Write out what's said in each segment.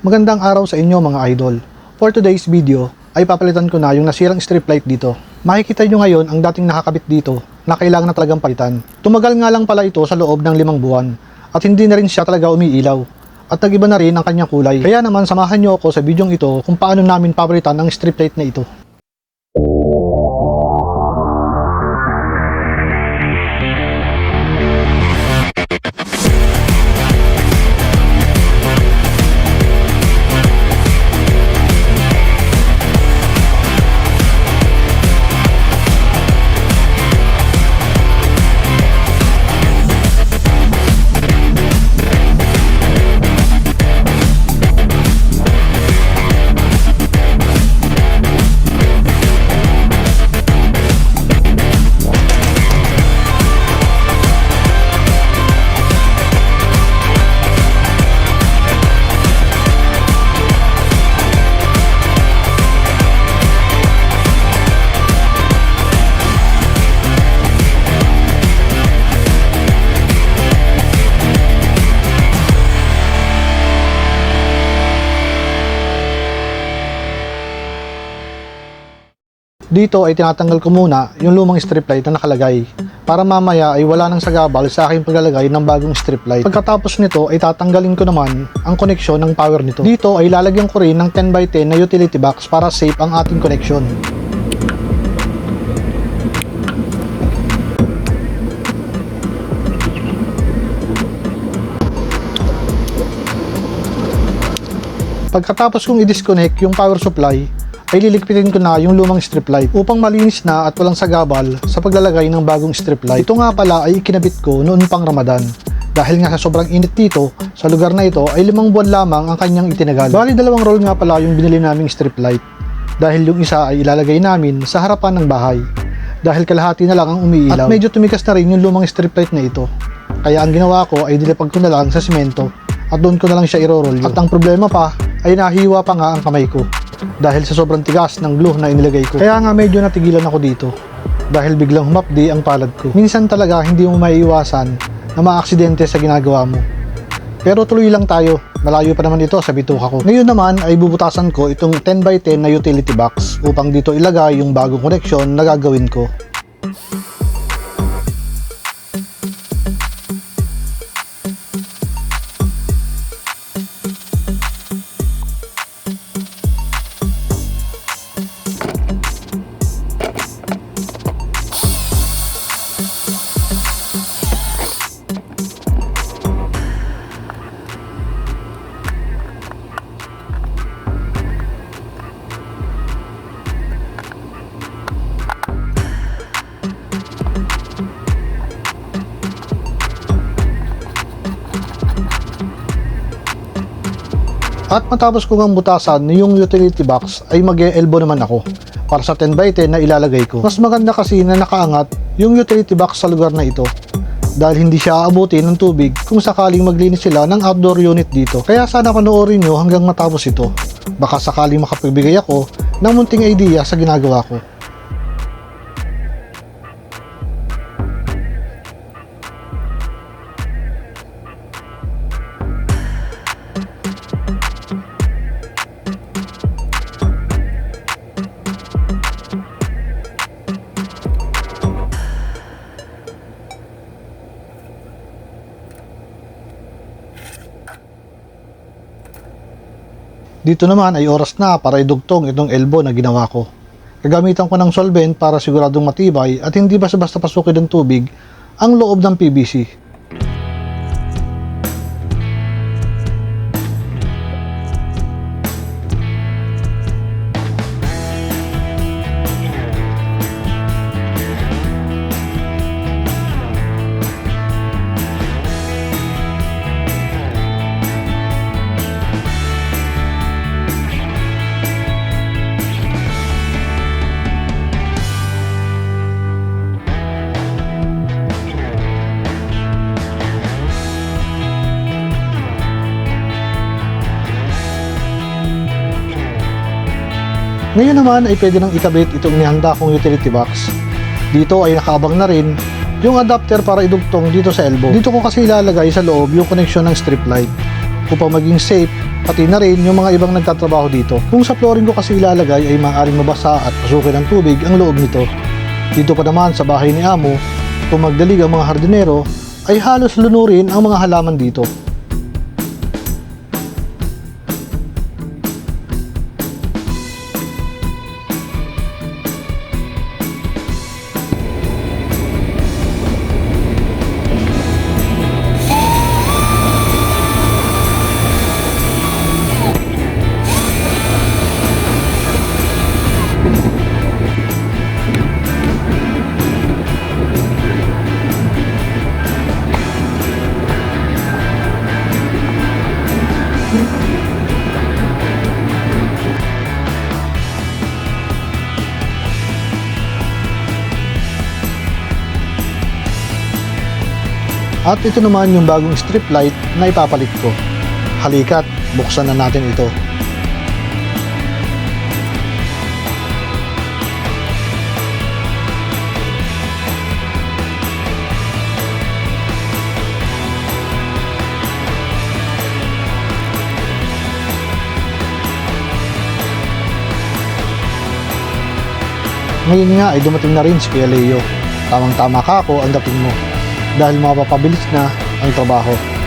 Magandang araw sa inyo mga idol. For today's video ay papalitan ko na yung nasirang strip light dito. Makikita nyo ngayon ang dating nakakabit dito na kailangan na talagang palitan. Tumagal nga lang pala ito sa loob ng limang buwan at hindi na rin siya talaga umiilaw. At nagiba na rin ang kanyang kulay. Kaya naman samahan nyo ako sa bidyong ito kung paano namin papalitan ang strip light na ito. Dito ay tinatanggal ko muna yung lumang strip light na nakalagay para mamaya ay wala nang sagabal sa aking paglalagay ng bagong strip light. Pagkatapos nito ay tatanggalin ko naman ang koneksyon ng power nito. Dito ay lalagyan ko rin ng 10x10 na utility box para safe ang ating koneksyon. Pagkatapos kong i-disconnect yung power supply, ay liligpitin ko na yung lumang strip light upang malinis na at walang sagabal sa paglalagay ng bagong strip light. Ito nga pala ay ikinabit ko noon pang Ramadan. Dahil nga sa sobrang init dito, sa lugar na ito ay limang buwan lamang ang kanyang itinagal. Bali dalawang roll nga pala yung binili naming strip light. Dahil yung isa ay ilalagay namin sa harapan ng bahay. Dahil kalahati na lang ang umiilaw. At medyo tumikas na rin yung lumang strip light na ito. Kaya ang ginawa ko ay dilipag ko na lang sa simento at doon ko na lang siya irorolyo. At ang problema pa ay nahiwa pa nga ang kamay ko dahil sa sobrang tigas ng glue na inilagay ko. Kaya nga medyo natigilan ako dito dahil biglang humapdi ang palad ko. Minsan talaga hindi mo maiiwasan na maaksidente sa ginagawa mo. Pero tuloy lang tayo, malayo pa naman ito sa bituka ko. Ngayon naman ay bubutasan ko itong 10x10 na utility box upang dito ilagay yung bagong koneksyon na gagawin ko. Thank you. At matapos ko ngang butasan yung utility box ay mag elbow naman ako para sa 10x10 na ilalagay ko. Mas maganda kasi na nakaangat yung utility box sa lugar na ito dahil hindi siya aabutin ng tubig kung sakaling maglinis sila ng outdoor unit dito. Kaya sana panoorin nyo hanggang matapos ito. Baka sakaling makapagbigay ako ng munting idea sa ginagawa ko. Dito naman ay oras na para idugtong itong elbow na ginawa ko. Gagamitan ko ng solvent para siguradong matibay at hindi basta-basta pasukin ng tubig ang loob ng PVC. Ngayon naman ay pwede nang ikabit itong nihanda kong utility box. Dito ay nakaabang na rin yung adapter para idugtong dito sa elbow. Dito ko kasi ilalagay sa loob yung connection ng strip light upang maging safe pati na rin yung mga ibang nagtatrabaho dito. Kung sa flooring ko kasi ilalagay ay maaaring mabasa at pasukin ng tubig ang loob nito. Dito pa naman sa bahay ni Amo, kung magdalig ang mga hardinero, ay halos lunurin ang mga halaman dito. At ito naman yung bagong strip light na ipapalit ko. Halikat, buksan na natin ito. Ngayon nga ay dumating na rin si Kuya Leo. Tamang-tama ka ako ang dating mo dahil mapapabilis na ang trabaho.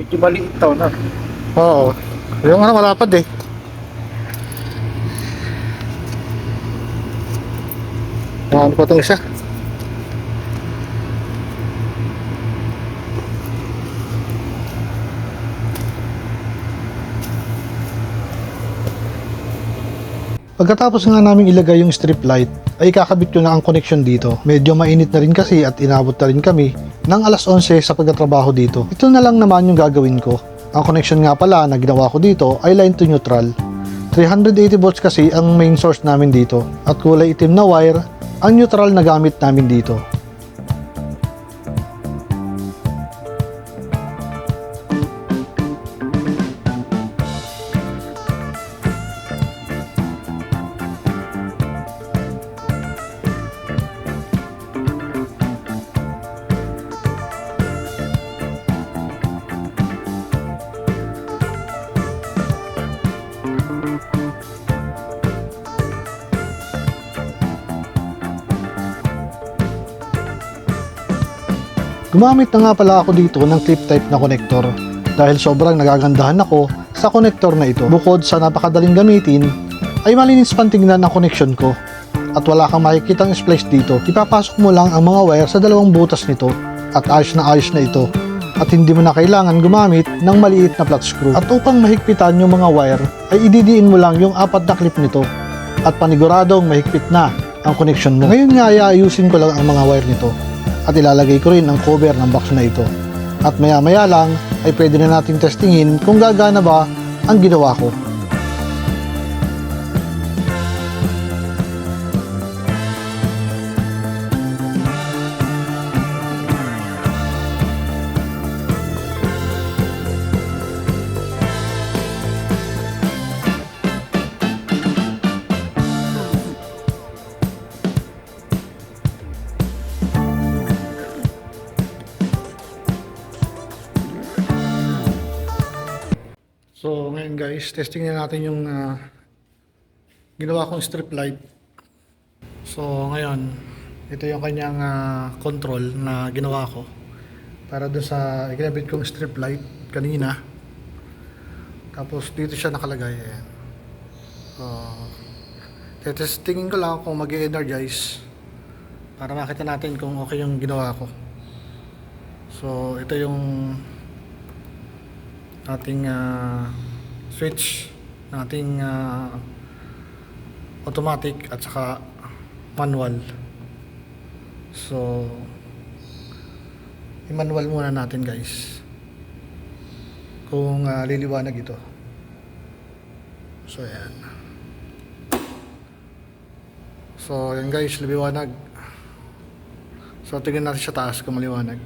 Medyo maliit to, no? Oo. Yung ano malapad eh. Ano pa itong isa? Pagkatapos nga namin ilagay yung strip light, ay kakabit ko na ang connection dito. Medyo mainit na rin kasi at inabot na rin kami ng alas 11 sa pagkatrabaho dito. Ito na lang naman yung gagawin ko. Ang connection nga pala na ginawa ko dito ay line to neutral. 380 volts kasi ang main source namin dito at kulay itim na wire ang neutral na gamit namin dito. Gumamit na nga pala ako dito ng clip type na connector dahil sobrang nagagandahan ako sa connector na ito. Bukod sa napakadaling gamitin, ay malinis pang tingnan ang connection ko at wala kang makikitang splice dito. Ipapasok mo lang ang mga wire sa dalawang butas nito at ayos na ayos na ito at hindi mo na kailangan gumamit ng maliit na flat screw. At upang mahigpitan yung mga wire, ay ididiin mo lang yung apat na clip nito at paniguradong mahigpit na ang connection mo. Ngayon nga ay ayusin ko lang ang mga wire nito at ilalagay ko rin ang cover ng box na ito. At maya maya lang ay pwede na natin testingin kung gagana ba ang ginawa ko. So ngayon guys, testing na natin yung ah, ginawa kong strip light. So ngayon, ito yung kanyang ah, control na ginawa ko para doon sa ikinabit kong strip light kanina. Tapos dito siya nakalagay. Ayan. So, testingin ko lang kung mag energize para makita natin kung okay yung ginawa ko. So ito yung ating ah, switch, ating ah, automatic at saka manual. So, i-manual muna natin guys. Kung ah, liliwanag ito. So, yan. So, yan guys, liwanag. So, tingnan natin sa taas kung maliwanag.